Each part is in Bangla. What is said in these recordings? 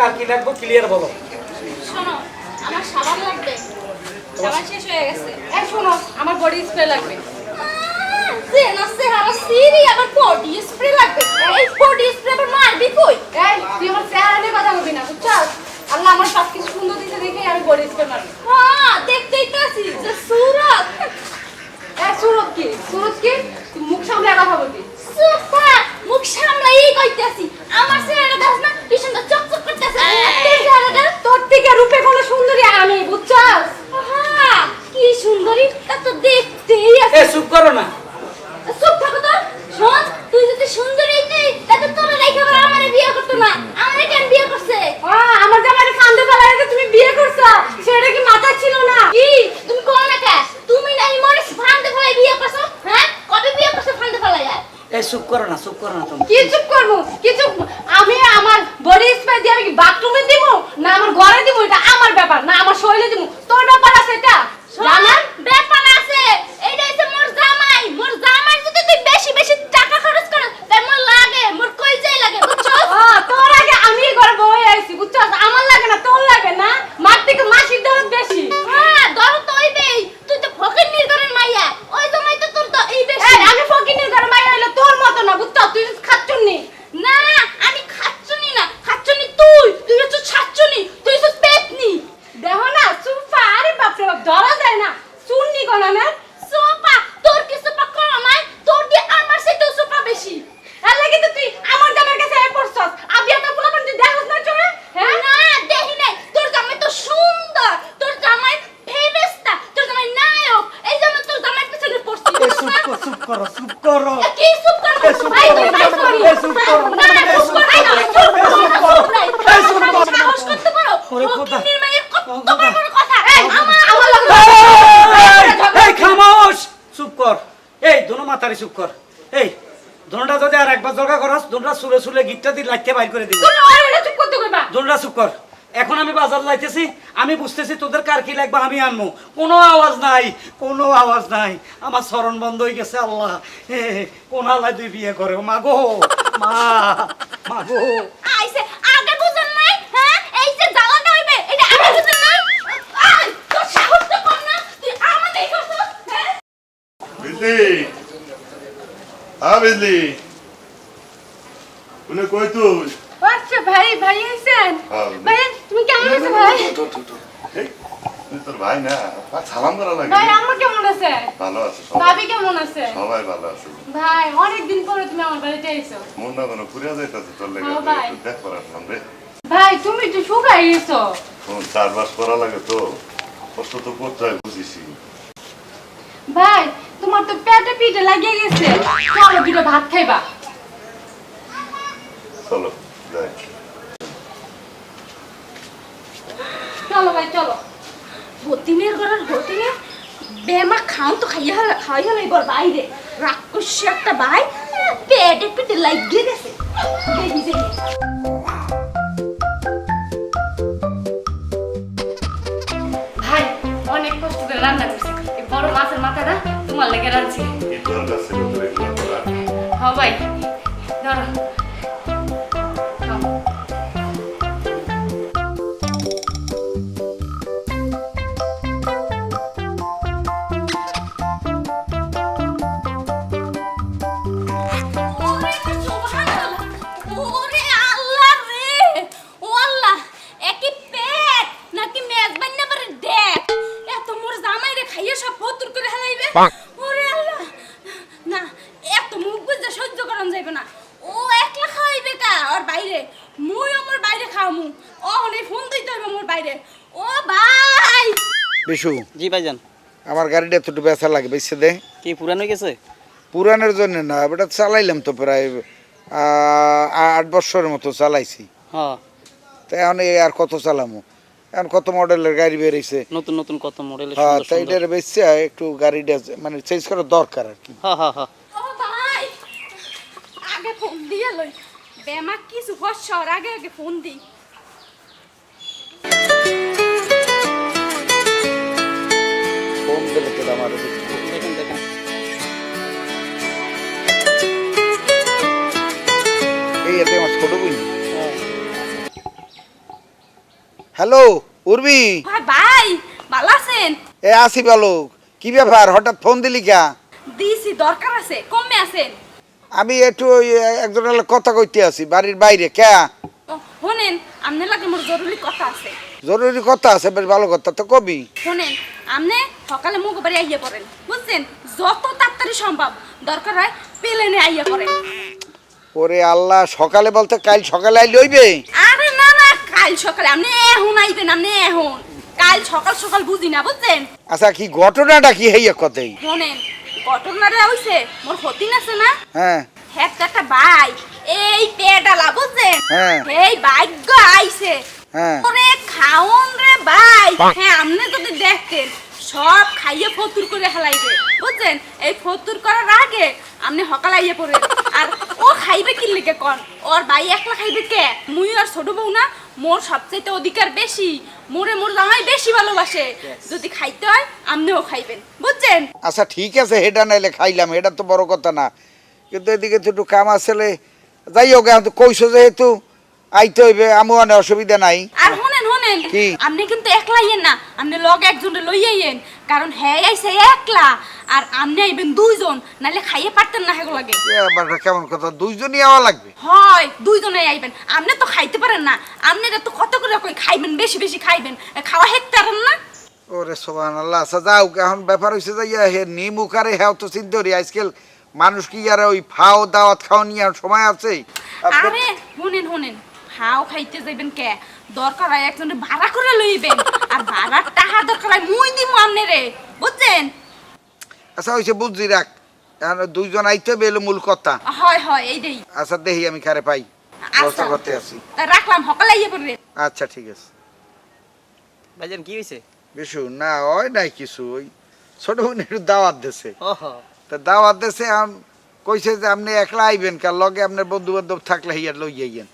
কার কি লাগবে? ক্লিয়ার বলো। শোনো আমার সাবান লাগবে। সাবান শেষ হয়ে গেছে। এই শোনো আমার বডি স্প্রে লাগবে। সেনা সেহারা সিরি আমার বডি স্প্রে লাগবে। এই বডি স্প্রে মারবি কই? এই তুই আমার চেহারা নিয়ে কথা বলবি না বুঝছস আল্লাহ আমার সব কিছু সুন্দর দিতে দেখে আমি বডি স্প্রে মারবো। হ্যাঁ দেখতেই তো আছি যে সুরত। এই সুরত কি? সুরত কি? তুই মুখ সামলে কথা বলবি। সুপা মুখ সামলাই কইতাছি। আমার চেহারা দেখ না কি সুন্দর চকচক করতেছে তোর থেকে রূপে কোনো সুন্দরী আমি বুঝছস? কি সুন্দরী? তা তো দেখতেই এ চুপ করো না। চুপ থাকো তো। শোন তুই যদি সুন্দরী হইতি তাহলে তোর লাইকা বড় আমারে বিয়ে করতো না। আমারে কেন বিয়ে করছে? আমার জামাইরে কান্দে ফেলাইতে তুমি বিয়ে করছ। সেটা কি মাথা ছিল না? কি? তুমি কোন না কে? তুমি নাই মরে ফান্দে ফেলাই বিয়ে করছ? হ্যাঁ? কবে বিয়ে করছ ফান্দে ফেলাই চুপ করো না চুপ করো না তুমি। কি চুপ আমি আমার বডি স্প্রে দিয়ে আমি কি বাথরুমে দিব না আমার ঘরে দিব এটা আমার ব্যাপার না আমার শরীরে দিব তোর ব্যাপার আছে এটা জানা ব্যাপার আছে এইটা হচ্ছে মোর জামাই মোর জামাই যদি তুই বেশি বেশি টাকা খরচ করস তাই মোর লাগে মোর কই যাই লাগে বুঝছ ও তোর আগে আমি ঘরে বই আইছি বুঝছস আমার লাগে না তোর লাগে না মার থেকে মাসির দরদ বেশি হ্যাঁ ধরো তো ওইবেই তুই তো ফকির নির্গরের মাইয়া ওই জামাই তো তোর তো এই বেশি এই আমি ফকিনের ঘরে মাইয়া হইলে তোর মতো না বুঝছস তুই খাচ্ছুনি না আমি খাচ্ছনি না খাচ্ছনি তুই তুই হচ্ছে ছাচ্ছনি তুই হচ্ছে পেতনি দেখো না চুপা আরে বাপরে বাপ ধরা যায় না চুন্নি কোনা না সোপা তোর কি সোপা কম আমায় তোর দিয়ে আমার সেটাও সোপা বেশি এর লাগি তো তুই আমার জামার কাছে আই পড়ছস আবি একটা পোলাপান তুই দেখছ না চোরে হ্যাঁ না দেখি নাই তোর জামাই তো সুন্দর তোর জামাই ফেবেস্তা তোর জামাই নায়ক এই জামাই তোর জামাই পিছনে পড়ছি এ চুপ করো চুপ করো চুপ করো কি চুপ কর এ চুপ ভাই করো, তুই সাহস করি এ চুপ করো, না না এ চুপ চুপ কর না করো, চুপ কর এ চুপ করো, এ চুপ করো। সাহস করতে পারো ওরে খোদা, ফকির মায়ের কত ও বড় খোদা। চুপ কর। এই দোনো মাথারি চুপ কর। এই দোনোটা যদি আর একবার জগা করাস দোনটা সুলে সুলে গিটটা দিয়ে লাগতে বাইর করে দিবি। দোনটা চুপ কর। এখন আমি বাজার লাইতেছি আমি বুঝতেছি তোদের কার কি লাগবে আমি আনব কোনো আওয়াজ নাই কোনো আওয়াজ নাই। আমার স্মরণ বন্ধ হয়ে গেছে আল্লাহ। হে কোন আল্লাহ তুই বিয়ে করে? মা গো মা মা গো। আইছে আগে বুঝেন নাই হ্যাঁ? এই যে জ্বালাটা হইবে এটা আগে বুঝেন নাই? আই তোর সাহস তো কম না তুই আমাদের করছস হ্যাঁ? বিজলি। হ্যাঁ বিজলি। উনি কই তুই? আচ্ছা ভাই ভাই আইছেন? হ্যাঁ। ভাই তুমি কেমন আছো ভাই? তোর ভাই না সালাম করা লাগে। ভাই কেমন আছে? ভালো আছে ভাবি কেমন আছে? সবাই ভালো আছে। ভাই অনেক দিন পরে তুমি আমার বাড়িতে আইছো। মন না কোনো যাইতেছে তোর লেগে। দেখ আসলাম রে ভাই তুমি তো শুকাই গেছো শোন, চারবাস করা লাগে তো। কষ্ট তো করতে হয় বুঝিসি ভাই তোমার তো পেটে পিঠে লাগিয়ে গেছে। চলো দুটো ভাত খাইবা। চলো যাই চলো ভাই চলো হতিনের ঘরের হতিনে বেমা খাও তো খাইয়া হলে খাইয়া হলে এবার বাইরে রাক্ষস একটা ভাই পেটে পেটে লাগিয়ে গেছে। ভাই অনেক কষ্ট করে রান্না করছি। এই বড় মাছের মাথাটা তোমার লেগে রাঁধছি। কি দরকার ছিল তোর এগুলো করা হ ভাই ধরো। বিশু জি ভাইজান। আমার গাড়িটা তো একটু বেচা লাগে বেশি দে? কি পুরান হয়ে গেছে? পুরানোর জন্য না এটা চালাইলাম তো প্রায় আট বছরের মতো চালাইছি। হ্যাঁ। তা এখন এই আর কত চালামু? এখন কত মডেলের গাড়ি বেরিয়েছে নতুন নতুন কত মডেলের হ্যাঁ তাই এটার বেশি একটু গাড়িটা মানে চেঞ্জ করা দরকার আর কি। হ্যাঁ হ্যাঁ হ্যাঁ। আগে ফোন দিয়ে লই। বেমা কিছু হস আগে আগে ফোন দি বোমদের দিলে আমার আমার হ্যাঁ। হ্যালো উর্বি ভাই ভালো আছেন? এ আসি ভালো। কি ব্যাপার হঠাৎ ফোন দিলি কা? দিছি দরকার আছে কমে আছেন। আমি একটু একজনের কথা কইতে আছি বাড়ির বাইরে কে? শুনেন আপনার লাগে মোর জরুরি কথা আছে। জরুরি কথা আছে বেশ ভালো কথা তো কবি। শোনেন আমনে সকালে মুখ বাড়ি আইয়া পড়েন। বুঝছেন? যত তাড়াতাড়ি সম্ভব দরকার হয় প্লেনে আইয়া পড়েন। ওরে আল্লাহ সকালে বলতে কাল সকালে আইলে হইবে? আরে না না কাল সকালে আপনি এখন আইবেন আপনি এখন। কাল সকাল সকাল বুঝি না বুঝছেন? আচ্ছা কি ঘটনাটা কি হইয়া কথাই শোনেন ঘটনাটা হইছে মোর হতিন আছে না? হ্যাঁ। হ্যাঁ একটা ভাই এই পেডালা বুঝছেন? হ্যাঁ। এই ভাগ্য আইছে। হ্যাঁ। ওরে খাওন রে ভাই। হ্যাঁ আপনি যদি দেখতেন সব খাইয়ে ফতুর করে হেলাইবে। বুঝছেন? এই ফতুর করার আগে আপনি সকালে আইয়ে পড়ে আর ও খাইবে কি লিখে কন? ওর ভাই একলা খাইবে কে? মুই আর ছোট বউ না মোর অধিকার বেশি। মোরে মোর জামাই বেশি ভালোবাসে। যদি খাইতে হয় আপনিও খাইবেন। বুঝছেন? আচ্ছা ঠিক আছে হেডা নাইলে খাইলাম এটা তো বড় কথা না। কিন্তু এদিকে তো একটু কাম আসলে যাই হোক কইছো যেহেতু আইতে হইবে আমু অনেক অসুবিধা নাই। আর শুনেন শুনেন কি? আপনি কিন্তু একলা ইয়েন না আপনি লগে একজনে লই আইয়েন কারণ হ্যাঁ আইছে একলা আর আপনি আইবেন দুইজন নালে খাইয়ে পারতেন না হেগো লাগে। এটা কেমন কথা? দুইজনই আওয়া লাগবে। হয় দুইজনে আইবেন আপনি তো খাইতে পারেন না আপনি তো কত করে কই খাইবেন বেশি বেশি খাইবেন খাওয়া হেঁটে পারেন না। ওরে সোহান আল্লাহ আচ্ছা যাও এখন ব্যাপার হয়েছে যে ইয়া হে নিমুখ আরে হ্যাঁ তো চিন্তা করি আজকাল মানুষ কি আর ওই ফাও দাওয়াত খাওয়া নিয়ে সময় আছে? আর আরে শুনেন শুনেন খাও খাইতে যাইবেন কে? দরকার হয় একজনে ভাড়া করে লইবেন। আর ভাড়ার টাকা দরকার হয় মুই দিমু আপনি রে বুঝছেন? আচ্ছা হয়েছে বুঝছি রাখ। এখন দুইজন আইতে হবে এলো মূল কথা। হয় হয় এইটাই আচ্ছা দেখি আমি কারে পাই। ব্যবস্থা আচ্ছা করতে আছি তা রাখলাম সকালে আইয়ে পড়বেন আচ্ছা ঠিক আছে। ভাইজান কি হয়েছে বিশু না ওই নাই কিছু ওই ছোট বোন একটু দাওয়াত দিছে। ওহ। তা দাওয়াত দিছে আম কইছে যে আপনি একলা আইবেন কার লগে আপনার বন্ধু বান্ধব থাকলে হিয়ার লই যাইয়েন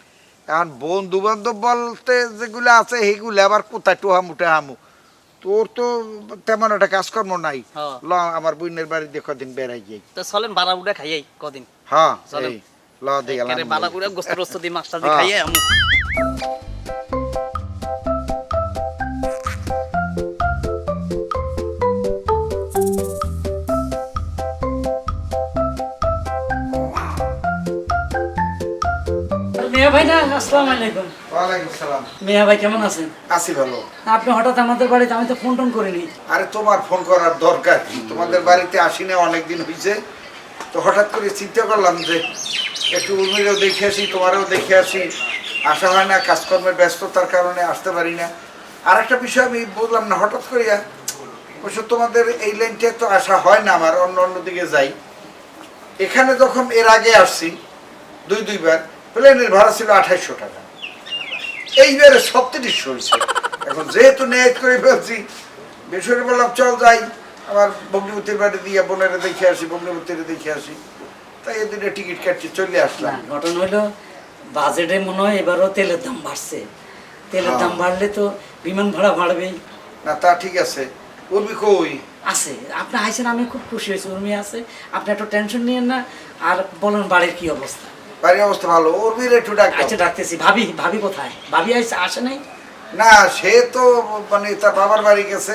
এখন বন্ধু বান্ধব বলতে যেগুলো আছে সেগুলো আবার কোথায় টোহা মুটে হামু? তোর তো তেমন একটা কাজকর্ম নাই। হ্যাঁ। ল আমার বোনের বাড়ি দিয়ে কদিন বেড়াই যাই। তো চলেন বারাবুড়া খাইয়াই কদিন? হ্যাঁ। ল দিয়ে বারাবুড়া গোস্ত রোস্ত দিয়ে মাছটা দিয়ে খাইয়াই খাইয়ে আমু মিয়া ভাই না আসসালামু আলাইকুম। ওয়ালাইকুম সালাম। মিয়া ভাই কেমন আছেন? আছি ভালো। আপনি হঠাৎ আমাদের বাড়িতে আমি তো ফোন টোন করিনি। আরে তোমার ফোন করার দরকার কি? তোমাদের বাড়িতে আসি না অনেকদিন হয়েছে তো হঠাৎ করে চিন্তা করলাম যে একটু উর্মিরেও দেখে আসি তোমারও দেখে আসি। আসা হয় না কাজকর্মের ব্যস্ততার কারণে আসতে পারি না। আর একটা বিষয় আমি বললাম না হঠাৎ করিয়া। অবশ্য তোমাদের এই লাইনটা তো আসা হয় না আমার অন্য অন্য দিকে যাই। এখানে যখন এর আগে আসছি দুই দুইবার প্লেনের ভাড়া ছিল আঠাইশশো টাকা। এইবারে ছত্রিশশো হয়েছে। এখন যেহেতু নেট করে ফেলছি বেসরে বললাম চল যাই। আমার বগ্নিপতির বাড়ি দিয়ে বোনেরা দেখে আসি বগ্নিপতির দেখে আসি। তাই এদিনে টিকিট কাটছি চলে আসলাম। ঘটনা হলো বাজেটে মনে হয় এবারও তেলের দাম বাড়ছে। তেলের দাম হ্যাঁ। বাড়লে তো বিমান ভাড়া বাড়বেই। না তা ঠিক আছে। উর্মি কই? আছে। আপনি আইসেন আমি খুব খুশি হয়েছি। উর্মি আছে। আপনি একটু টেনশন নিয়েন না। আর বলেন বাড়ির কি অবস্থা। বাড়ির অবস্থা ভালো উর্মির একটু ডাক। আচ্ছা ডাকতেছি। ভাবি ভাবি কোথায়? ভাবি আসে নাই? না সে তো মানে তার বাবার বাড়ি গেছে।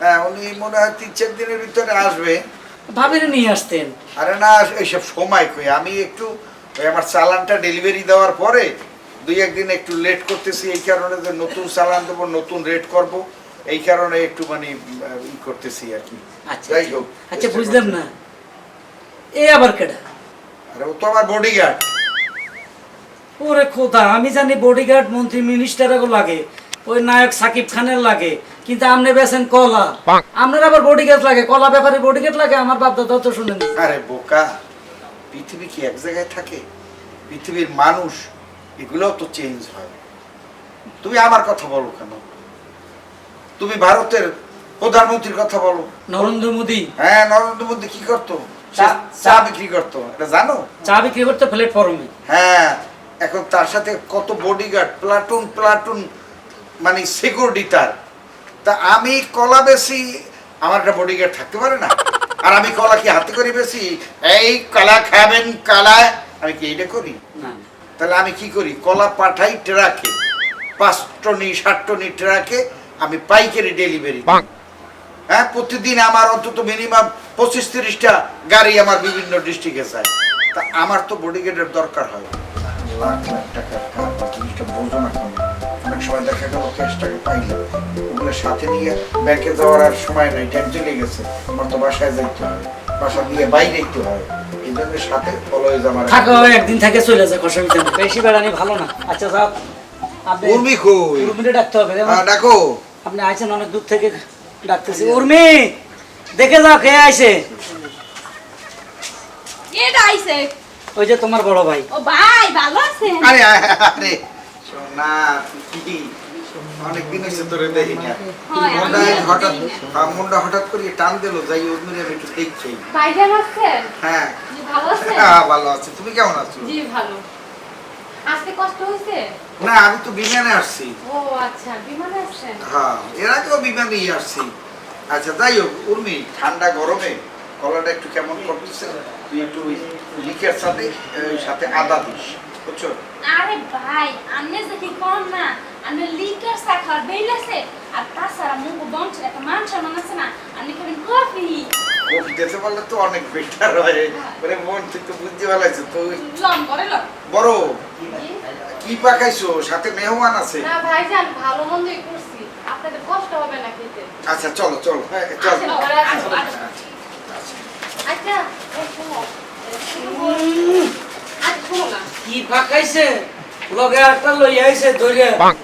হ্যাঁ উনি মনে হয় তিন চার দিনের ভিতরে আসবে। ভাবিরে নিয়ে আসতেন। আরে না এইসব সময় কই? আমি একটু ওই আমার চালানটা ডেলিভারি দেওয়ার পরে দুই একদিন একটু লেট করতেছি এই কারণে যে নতুন চালান দেবো নতুন রেট করব এই কারণে একটু মানে ই করতেছি আর কি। আচ্ছা যাই হোক আচ্ছা বুঝলাম না। এ আবার কেডা? আরে ও তো আমার বডিগার্ড ওরে খোদা আমি জানি বডিগার্ড মন্ত্রী মিনিস্টারও লাগে ওই নায়ক সাকিব খানের লাগে কিন্তু আপনি বেছেন কলা। আপনার আবার বডিগার্ড লাগে কলা ব্যাপারে বডিগার্ড লাগে আমার বাপ দাদা তো শুনেন। আরে বোকা পৃথিবী কি এক জায়গায় থাকে? পৃথিবীর মানুষ এগুলোও তো চেঞ্জ হয়। তুমি আমার কথা বলো কেন? তুমি ভারতের প্রধানমন্ত্রীর কথা বলো। নরেন্দ্র মোদী। হ্যাঁ নরেন্দ্র মোদী কি করতো? চা- বিক্রি করতো এটা জানো? চা বিক্রি করতে প্ল্যাটফর্মে। হ্যাঁ এখন তার সাথে কত বডিগার্ড প্লাটুন প্লাটুন মানে সিকিউরিটি তার। তা আমি কলা বেশি আমার একটা বডিগার্ড থাকতে পারে না। আর আমি কলা কি হাতে করে বেশি? এই কলা খাবেন কলা। আমি কি এইটা করি? না। তাহলে আমি কি করি? কলা পাঠাই ট্রাকে পাঁচ টনি ষাট টনি ট্রাকে আমি পাইকারি ডেলিভারি হ্যাঁ প্রতিদিন আমার অন্তত মিনিমাম পঁচিশ তিরিশটা গাড়ি আমার বিভিন্ন ডিস্ট্রিক্টে যায়। তা আমার তো বডিগার্ডের দরকার হয়। লাখ লাখ টাকার কার জিনিসটা বোঝো না কেন অনেক সময় দেখা গেল ক্যাশ টাকা ওগুলো সাথে নিয়ে ব্যাংকে যাওয়ার আর সময় নাই টাইম চলে গেছে। আমার তো বাসায় যাইতে হয়। বাসা দিয়ে বাইরে যেতে হয়। এই জন্য সাথে অলওয়েজ আমার থাকো একদিন থেকে চলে যায় অসুবিধা বেশি বেড়ানি ভালো না। আচ্ছা যাও। আপনি উর্মি কই? উর্মিরে ডাকতে হবে যেমন হ্যাঁ, ডাকো। আপনি আইছেন অনেক দূর থেকে। ডাকতেছি। উর্মি দেখে যাও কে আইছে। এটা আইছে? ওই যে তোমার বড় ভাই। ও ভাই ভালো আছেন? আরে আরে সোনা কি অনেকদিন হয়েছে তোরে দেখি না। হয়, মনটা হঠাৎ দেখি হ্যাঁ, মনটা হঠাৎ করে টান দিল যাই উর্মিরে আমি একটু দেখছি। ভাইজান আছেন? হ্যাঁ। ভালো আছেন? হ্যাঁ, ভালো আছে। তুমি কেমন আছো? জি ভালো। আসতে কষ্ট হয়েছে? না আমি তো বিমানে আসছি। ও আচ্ছা বিমানে আসছেন? হ্যাঁ এর আগেও বিমানেই আসছি। আচ্ছা যাই হোক উর্মি ঠান্ডা গরমে গলাটা একটু কেমন করতেছে? তুই একটু লিকের সাথে সাথে আদা দিস বুঝছ? আরে ভাই আপনি যে কি করেন না? আপনি লিকার চা খাওয়ার বেইলেছে আর তাছাড়া মুখ বঞ্চ একটা মান সম্মান আছে না? আপনি খাবেন কফি। কফি দিতে পারলে তো অনেক বেটার হয়। মানে মন তুই তো বড়। কি পাকাইছো? সাথে মেহমান আছে। না ভাইজান ভালো মন্দই করছি। আপনাদের কষ্ট হবে না খেতে। আচ্ছা চলো চলো। হ্যাঁ, চলো। আসেন, ঘরে আসেন, আসেন। আচ্ছা। এই শোনো, এই শোনো, আচ্ছা শোনো না। কি পাকাইছে? লগে একটা লই আইছে ধরে হ্যাঁ?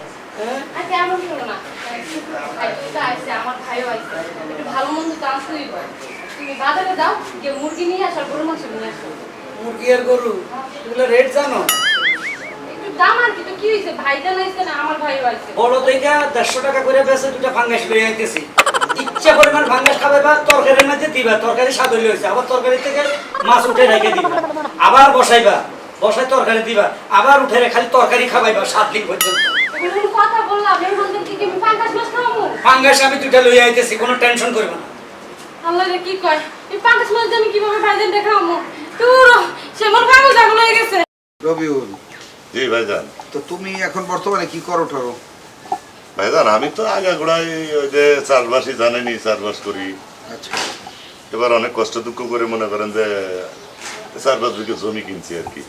আচ্ছা এমন শোনো না। আমার ভাইও আইছে। ভালো মন্দ তো আনতেই হয় তুমি বাজারে দাও গিয়ে মুরগি নিয়ে আসো আর গরু মাংস নিয়ে আসো। মুরগি আর গরু এগুলো রেট জানো? একটু দাম আর কি তো কি হয়েছে? ভাইজান না আমার ভাইও আইছে? বড় দেখা দেড়শো টাকা করে বেছে দুটা ফাঙ্গাস লই আইতেছি। ইচ্ছা পরিমাণ খাবে বা তরকারির মধ্যে দিবা তরকারি স্বাদ হইলে আবার তরকারি থেকে মাছ উঠে রেখে দিবা। আবার বসাইবা বসাই তরকারি দিবা আবার উঠে খালি তরকারি খাবাইবা সাত দিন পর্যন্ত। কথা বললাম এই মন্দির কি আমি মাছ ফাঙ্গাস আমি দুটা লই আইতেছি কোনো টেনশন করবে না। আল্লাহ রে কি কয়? এই পাঙ্কাশ মাছ আমি কীভাবে ভাইজান দেখাবো? তোর সেমন কাগজ আগুন হয়ে গেছে। রবিউল। জি ভাইজান। তো তুমি এখন বর্তমানে কি করো ভাইজান আমি তো আগে গোড়ায় ওই যে চাষবাসই জানেনি চাষবাস করি। আচ্ছা। এবার অনেক কষ্ট দুঃখ করে মনে করেন যে চার পাঁচ বিঘে জমি কিনছি আর কি।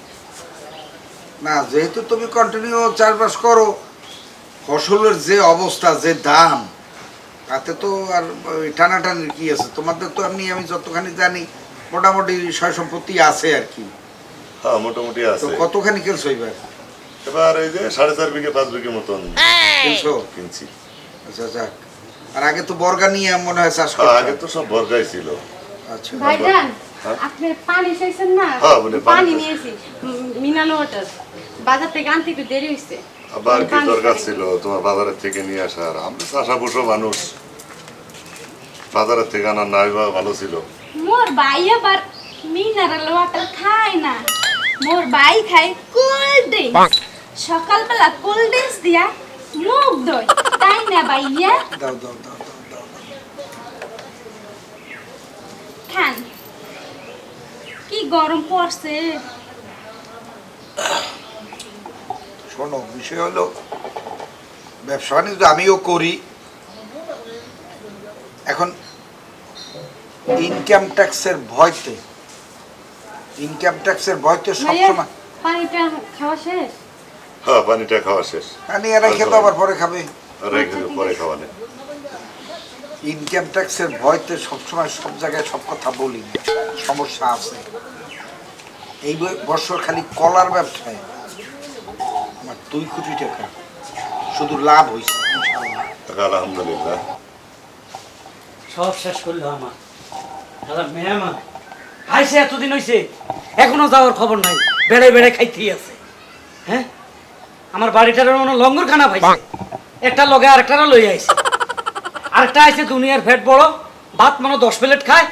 না যেহেতু তুমি কন্টিনিউ চাষবাস করো ফসলের যে অবস্থা যে দাম তাতে তো আর টানাটানির কি আছে? তোমাদের তো এমনি আমি যতখানি জানি মোটামুটি সয় সম্পত্তি আছে আর কি। হ্যাঁ মোটামুটি তো আছে। কতখানি খেলছো এবার? এবার এই যে সাড়ে চার বিঘে পাঁচ বিঘে মতন খেলছো? কিনছি। আচ্ছা যাক। আর আগে তো বর্গা নিয়ে মনে হয় চাষ হ্যাঁ, আগে তো সব বর্গাই ছিল। আচ্ছা। ভাইজান হ্যাঁ? আপনি পানি চাইছেন না? হ্যাঁ, বলে পানি পানি নিয়েছি মিনাল ওয়াটার। বাজার থেকে আনতে একটু দেরি হয়েছে আবার কি দরকার ছিল? তোমার বাজারের থেকে নিয়ে আসার আমরা চাষা বসো মানুষ। বাজারের থেকে আনার নাই বা ভালো ছিল। মোর ভাই আবার মিনারেল ওয়াটার খায় না। মোর ভাই খায় কোল্ড ড্রিঙ্কস সকালবেলা কোল্ড ড্রিঙ্কস দিয়া মুখ দই তাই না ভাইয়া? দাও দাও দাও দাও দাও। খান। কি গরম পড়ছে? শোনো বিষয় হলো ব্যবসা বাণিজ্য আমিও করি। এখন ইনকাম ট্যাক্সের ভয়তে ইনকাম ট্যাক্সের ভয়তে সবসময় পানিটা খাওয়া শেষ? হ্যাঁ পানিটা খাওয়া শেষ। আমি এরা খেতে আবার পরে খাবে। পরে খাওয়া নেই। ইনকাম ট্যাক্সের ভয়তে সবসময় সব জায়গায় সব কথা বলি। সমস্যা আছে। এই বছর খালি কলার ব্যবসায়। আমার দুই কোটি টাকা। শুধু লাভ হয়েছে। আলহামদুলিল্লাহ। সব শেষ করল আমার। দাদা মেহমান আইসে এতদিন হইছে এখনও যাওয়ার খবর নাই বেড়ে বেড়ে খাইতেই আছে। হ্যাঁ? আমার বাড়িটার মনে লঙ্গর খানা পাইছে। একটা লগে আরেকটারা লই আইছে। আরেকটা আইছে দুনিয়ার ফ্যাট বড় ভাত মনে দশ প্লেট খায়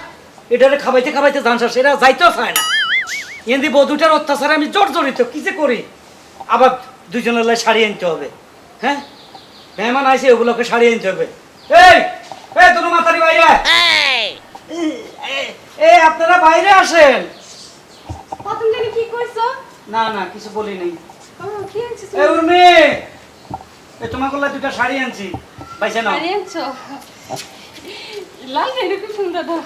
এটারে খাবাইতে খাবাইতে জানসা সেটা যাইতেও চায় না। এমনি বধুটার অত্যাচারে আমি জোর জড়িত কি যে করি? আবার দুজনের লাই শাড়ি আনতে হবে। হ্যাঁ? মেহমান আইছে ওগুলোকে শাড়ি আনতে হবে। এই এই তুমি মাতারি বাইরে এ- এ আপনারা বাইরে আসেন। প্রথম দিনে কি কইছো না না কিছু বলি নাই। কি হয়েছে এ উর্মি এই তোমার গলা দুটা শাড়ি আনছি। পাইছে না আরে আনছো? লাল এটা খুব সুন্দর তো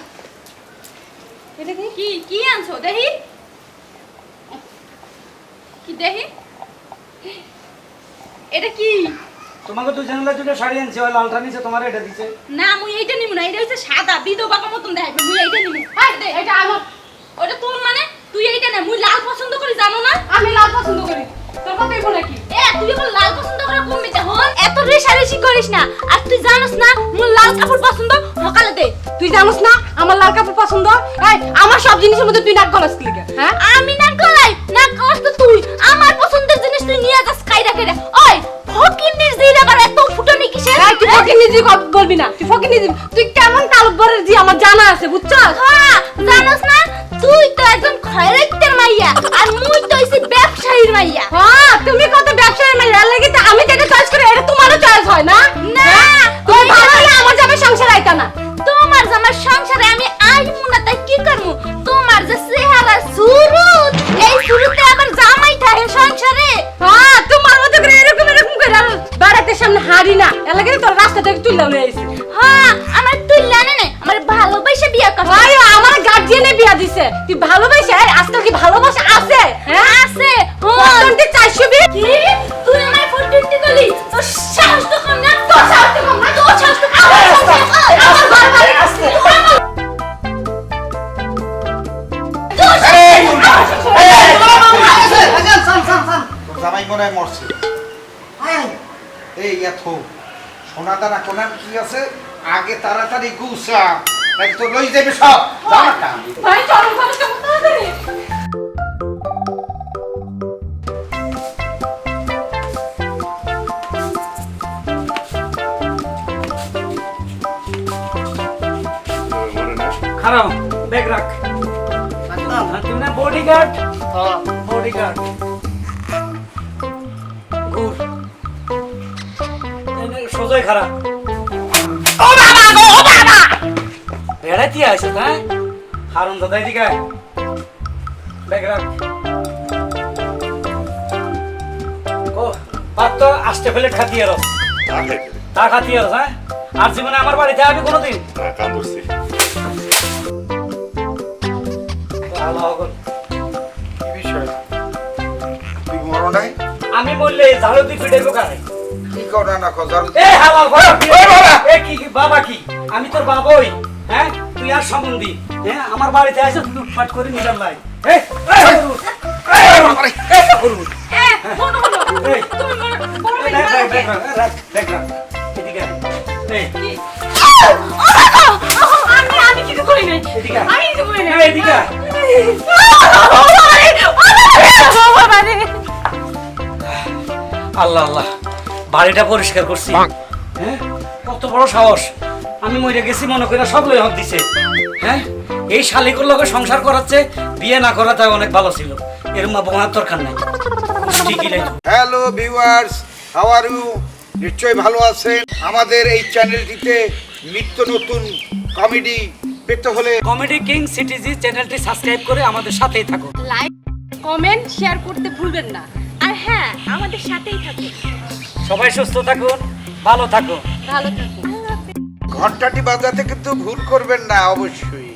এটা কি? কি কি আনছো? দেখি। কি দেখি? এটা কি? তোমাকে দুজনের জুড়ে শাড়ি আনছি ওই লালটা নিচে তোমার এটা দিছে। না আমি এইটা নিমু না এটা হচ্ছে সাদা বিধবাকে মতন দেখ মুই এইটা নিমু। হাই দে এটা আমার ওটা তোর মানে? তুই এইটা না মুই লাল পছন্দ করি জানো না? আমি লাল পছন্দ করি। তোর কথাই বলে নাকি এ তুই এখন লাল পছন্দ করে কমিতে হন? এত রেশারেশি করিস না। আর তুই জানোস না মোর লাল কাপড় পছন্দ সকালে দে। তুই জানোস না আমার লাল কাপড় পছন্দ? এই আমার সব জিনিসের মধ্যে তুই নাক গলাস কি লিগে? হ্যাঁ? আমি না গলাই? না কস তো তুই। আমার পছন্দের জিনিস তুই নিয়ে যাস কাইরা কাইরা ওই ফকিন্নির জিরা বার এত ফুটানি কিসের? এই, তুই ফকির নিজে বলবি না। তুই ফকির নিজে তুই কেমন তালুকদারের জি আমার জানা আছে বুঝছস? হ্যাঁ জানোস না তুই তো একজন খয়রাইতের মাইয়া আর মুই তো হইছি ব্যবসায়ীর মাইয়া। হ্যাঁ তুমি কত ব্যবসায়ী মেয়ে এর লাগি তো আমি যেটা চয়েস করি এটা তোমারও চয়েস হয় না? না তুমি ভালো হলে আমার যাবে সংসার আইতা না। তোমার জামার সংসারে আমি আইমু না তাই কি করমু? তোমার যে চেহারা সুরুত এই সুরুতে আবার জামাই থাকে সংসারে। হ্যাঁ তোমার মতো করে এরকম এরকম করে আর বাড়াতে সামনে হারি না। এর লাগি তোর রাস্তা থেকে তুললাম লয়ে আইছি। হ্যাঁ আমার তুই জানে না আমার ভালোবাসা বিয়া করছে আরে আমার গার্জিয়ানে বিয়া দিছে। তুই ভালোবাসা? আজকাল কি ভালোবাসা হ্যাঁ বিয়ে কি? তুই আমার ফুটুটি গলি তোর সাহস তো কম না? তোর সাহস তো কম না? তোর সাহস তো কম আমার ঘর বাড়ি আছে জামাই মনে হয় মরছে। এই এত সোনা দানা কোনার কি আছে? আগে তাড়াতাড়ি গুছা নাকি তো লই যাবে সব। জামাটা। ভাই চলো খারাপ ব্যাগ রাখ। তুমি না বডিগার্ড বডিগার্ড ঘুর। সোজাই খারাপ। ও বাবা গো ও বাবা! বেড়াইতে আসো হ্যাঁ? হারুন দাদা এদিকে। ব্যাগ রাখ। ভাত তো আসতে ফেলে খাতিয়ে রস তা খাতিয়ে রস হ্যাঁ? আর জীবনে আমার বাড়িতে আবি কোনোদিন? আমি বললে ঝাড়ু দি ফিটের কারে কি করো না কজাল এ হাওয়া ঘর এ কি কি বাবা কি আমি তোর বাবাই হ্যাঁ তুই আর সম্বন্ধী হ্যাঁ আমার বাড়িতে এসে লুটপাট করে নিলাম লাই এ, আমি কিছু করি নাই এদিকে আমি কিছু করি নাই এদিকে। আল্লাহ আল্লাহ। বাড়িটা পরিষ্কার করছি। হ্যাঁ? কত বড় সাহস। আমি মরে গেছি মনে করে সব লই হক দিছে। হ্যাঁ? এই শালিকুর লোকে সংসার করাচ্ছে বিয়ে না করাতে অনেক ভালো ছিল। এর মা বোনার দরকার নাই। ঠিকই নাই। Hello viewers how are you নিশ্চয়ই ভালো আছেন। আমাদের এই চ্যানেলটিতে নিত্য নতুন কমেডি পেতে হলে কমেডি কিং সিটিজি চ্যানেলটি সাবস্ক্রাইব করে আমাদের সাথেই থাকো লাইক কমেন্ট শেয়ার করতে ভুলবেন না। আর হ্যাঁ আমাদের সাথেই থাকুন। সবাই সুস্থ থাকুন ভালো থাকুন। ভালো থাকুন। ঘন্টাটি বাজাতে কিন্তু ভুল করবেন না অবশ্যই।